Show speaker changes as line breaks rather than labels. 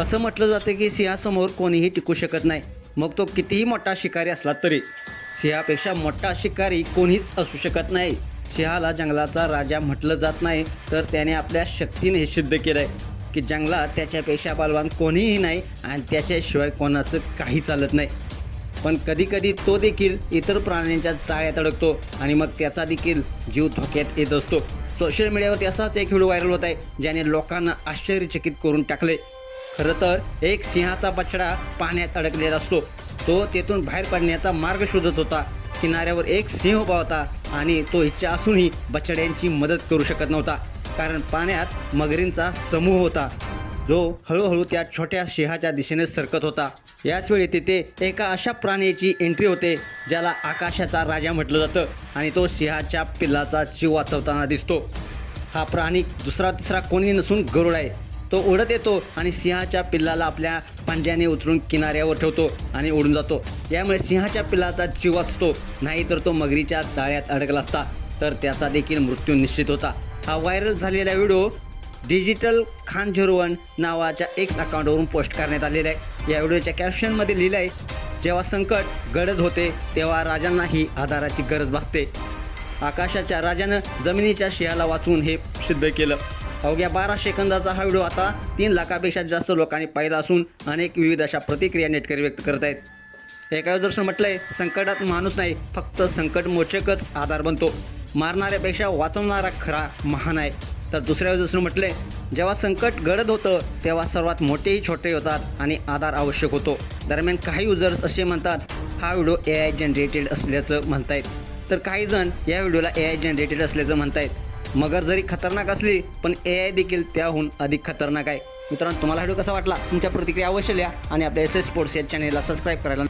असं म्हटलं जातं की सिंहासमोर कोणीही टिकू शकत नाही. मग तो कितीही मोठा शिकारी असला तरी. सिंहापेक्षा मोठा शिकारी कोणीच असू शकत नाही. सिंहाला जंगलाचा राजा म्हटलं जात नाही तर त्याने आपल्या शक्तीने हे सिद्ध केलं आहे की जंगलात त्याच्यापेक्षा बलवान कोणीही नाही आणि त्याच्याशिवाय कोणाचं काही चालत नाही. पण कधीकधी तो देखील इतर प्राण्यांच्या जाळ्यात अडकतो आणि मग त्याचा देखील जीव धोक्यात येत असतो. सोशल मीडियावरती असाच एक व्हिडिओ व्हायरल होत आहे ज्याने लोकांना आश्चर्यचकित करून टाकले खरं तर एक सिंहाचा बछडा पाण्यात अडकलेला असतो. तो तेथून बाहेर पडण्याचा मार्ग शोधत होता. किनाऱ्यावर एक सिंह उभा होता आणि तो इच्छा असूनही बछड्यांची मदत करू शकत नव्हता. कारण पाण्यात मगरींचा समूह होता. जो हळूहळू त्या छोट्या सिंहाच्या दिशेने सरकत होता. याचवेळी तिथे एका अशा प्राण्याची एंट्री होते ज्याला आकाशाचा राजा म्हटलं जातं आणि तो सिंहाच्या पिल्लाचा जीव वाचवताना दिसतो. हा प्राणी दुसरा तिसरा कोणी नसून गरुड आहे. तो उडत येतो आणि सिंहाच्या पिल्लाला आपल्या पंजाने उतरून किनाऱ्यावर ठेवतो आणि उडून जातो. यामुळे सिंहाच्या पिल्लाचा जीव वाचतो. नाहीतर तो मगरीच्या जाळ्यात अडकला असता. तर त्याचा देखील मृत्यू निश्चित होता. हा व्हायरल झालेला video digital Khan zero one नावाच्या एक्स अकाउंटवरून पोस्ट करण्यात आलेला आहे. या व्हिडिओच्या कॅप्शनमध्ये लिहिलं आहे जेव्हा संकट गडद होते तेव्हा राजांनाही आधाराची गरज भासते. आकाशाच्या राजानं जमिनीच्या शिहाला वाचवून हे सिद्ध केलं. अवघ्या बारा सेकंदाचा हा व्हिडिओ आता तीन लाखापेक्षा जास्त लोकांनी पाहिला असून अनेक विविध अशा प्रतिक्रिया नेटकरी व्यक्त करत आहेत. एका युजर्सनं म्हटलंय संकटात माणूस नाही फक्त संकट मोचकच आधार बनतो. मारणाऱ्यापेक्षा वाचवणारा खरा महान आहे. तर दुसऱ्या युजर्सनं म्हटलंय जेव्हा संकट गडद होतं तेव्हा सर्वात मोठेही छोटे होतात आणि आधार आवश्यक होतो. दरम्यान काही युजर्स असे म्हणतात हा व्हिडिओ ए आय जनरेटेड असल्याचं म्हणतायत. तर काही जण या व्हिडिओला ए आय जनरेटेड असल्याचं म्हणतायत. मगर जरी खतरनाक असली पण ए आय देखील त्याहून अधिक खतरनाक आहे. मित्रांनो तुम्हाला व्हिडिओ कसा वाटला? तुमच्या प्रतिक्रिया अवश्य लिहा आणि आपल्या एस एस स्पोर्ट्स या चॅनेलला सबस्क्राईब करायला